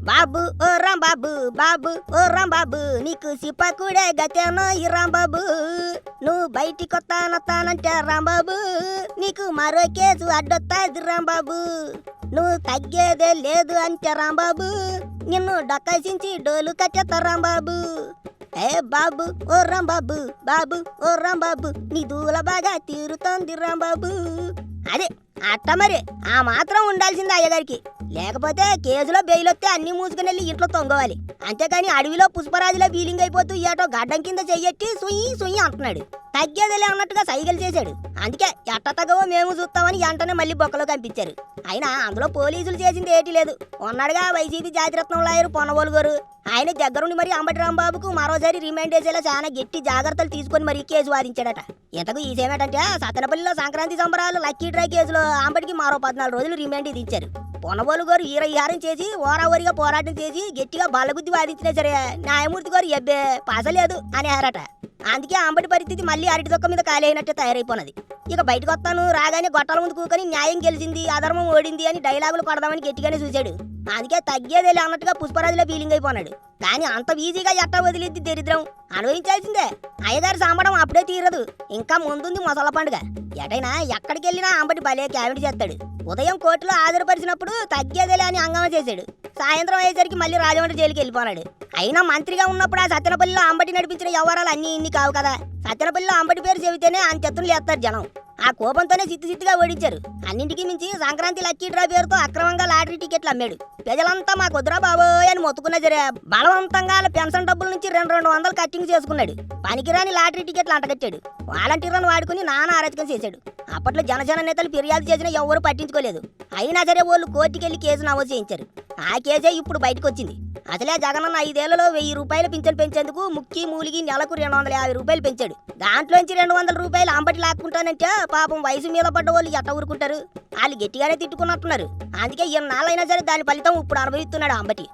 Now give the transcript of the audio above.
బాబు ఓ రాంబాబు బాబు ఓ రాంబాబు నీకు సిపకుడే గతేనో ఈ రాంబాబు నువ్వు బయటికి వస్తానొస్తానంటే రాంబాబు నీకు మరో కేసు అడ్డొత్తాది రాంబాబు నువ్వు తగ్గేదే లేదు అంటే రాంబాబు నిన్ను డొక్కసించి డోలు కట్టేస్తా రాంబాబు ఏ బాబు ఓ రాంబాబు బాబు ఓ రాంబాబు నీ దూల బాగా తీరుతోంది రాంబాబు అదే అట్ట మరి ఆ మాత్రం ఉండాల్సింది అయ్యగారికి లేకపోతే కేసులో బెయిల్ వస్తే అన్ని మూసుకుని వెళ్ళి ఇంట్లో తొంగవాలి. అంతేకాని అడవిలో పుష్పరాజులో ఫీలింగ్ అయిపోతూ ఏటో గడ్డం కింద చెయ్యట్టి సుయ్యి సుయ్యి అంటున్నాడు. తగ్గేదిలే అన్నట్టుగా సైకిల్ చేశాడు. అందుకే ఎట్ట తగ్గవో మేము చూస్తామని వెంటనే మళ్ళీ బొక్కలో కనిపించారు అయినా అందులో పోలీసులు చేసింది ఏటి లేదు. ఉన్నాడుగా వైసీపీ జాతిరత్నం లాయరు పొన్నవోలు గారు ఆయన దగ్గరుండి మరి అంబటి రాంబాబుకు మరోసారి రిమైండ్ చేసేలా చాలా గట్టి జాగ్రత్తలు తీసుకొని మరి కేసు వాదించాడట. ఇంతకు ఈ సేమేటంటే సత్తెనపల్లిలో సంక్రాంతి సంబరాలు లక్కీ డ్రై కేసులో అంబటికి మరో పద్నాలుగు రోజులు రిమైండ్ ఇచ్చారు. పొనబోలు గారు ఈర చేసి ఓరావరిగా పోరాటం చేసి గట్టిగా బలబుద్ధి వాదించినా సరే న్యాయమూర్తి గారు ఎబ్బే పసలేదు అనేహారట. అందుకే అంబటి పరిస్థితి మళ్ళీ అరటి దొక్క మీద ఖాళీ అయినట్టే తయారైపోయినది ఇక బయటకు వస్తాను రాగానే గొట్టాల ముందు కూకొని న్యాయం గెలిచింది అధర్మం ఓడింది అని డైలాగులు కొడదామని గట్టిగానే చూశాడు. అందుకే తగ్గేదే అన్నట్టుగా పుష్పరాజులో ఫీలింగ్ అయిపోనాడు. కానీ అంత ఈజీగా ఎట్టా వదిలిద్ది దరిద్రం? అనుభవించాల్సిందే. అయ్యగారు సాంబడం అప్పుడే తీరదు. ఇంకా ముందుంది మొసల పండుగ. ఎటైనా ఎక్కడికి వెళ్ళినా అంబటి భలే క్యాబినెట్ చేస్తాడు. ఉదయం కోర్టులో హాజరుపరిచినప్పుడు తగ్గేదేలే అని అంగమ చేశాడు. సాయంత్రం అయ్యేసరికి మళ్ళీ రాజమండ్రి జైలుకి వెళ్ళిపోనాడు. అయినా మంత్రిగా ఉన్నప్పుడు ఆ సత్యనపల్లిలో అంబటి నడిపించిన వ్యవహారాలు అన్నీ ఇన్ని కావు కదా. సత్యనపల్లిలో అంబటి పేరు చెబితేనే అంతెత్తులు లేస్తారు జనం. ఆ కోపంతోనే చిత్తు చిత్తుగా ఓడించారు. అన్నింటికి మించి సంక్రాంతి లక్కీ డ్రా పేరుతో అక్రమంగా లాటరీ టికెట్లు అమ్మాడు. ప్రజలంతా మా కుదరా బాబోయ్ అని మొత్తుకున్న జరే బలవంతంగా పెన్షన్ డబ్బుల నుంచి రెండు రెండు వందలు కట్టింగ్ చేసుకున్నాడు. పనికిరాని లాటరీ టికెట్లు అంటగచ్చాడు వాలంటీర్లను వాడుకుని నానా అరచకం చేశాడు. అప్పట్లో జనజన నేతలు ఫిర్యాదు చేసినా ఎవరు పట్టించుకోలేదు. అయినా సరే వాళ్ళు కోర్టుకెళ్ళి కేసు నమోదు చేయించారు. ఆ కేసే ఇప్పుడు బయటకు వచ్చింది అసలే జగనన్న ఐదేళ్ళలో వెయ్యి రూపాయలు పింఛను పెంచేందుకు ముక్కి మూలిగి నెలకు రెండు వందల యాభై రూపాయలు పెంచాడు. దాంట్లోంచి రెండు వందల రూపాయలు అంబటి లాక్కుంటానంటే పాపం వయసు మీద పడ్డ వాళ్ళు ఎట్ట ఊరుకుంటారు? వాళ్ళు గట్టిగానే తిట్టుకున్నట్టున్నారు. అందుకే ఎన్నాళ్ళైనా సరే దాని ఫలితం ఇప్పుడు అనుభవిస్తున్నాడు అంబటి.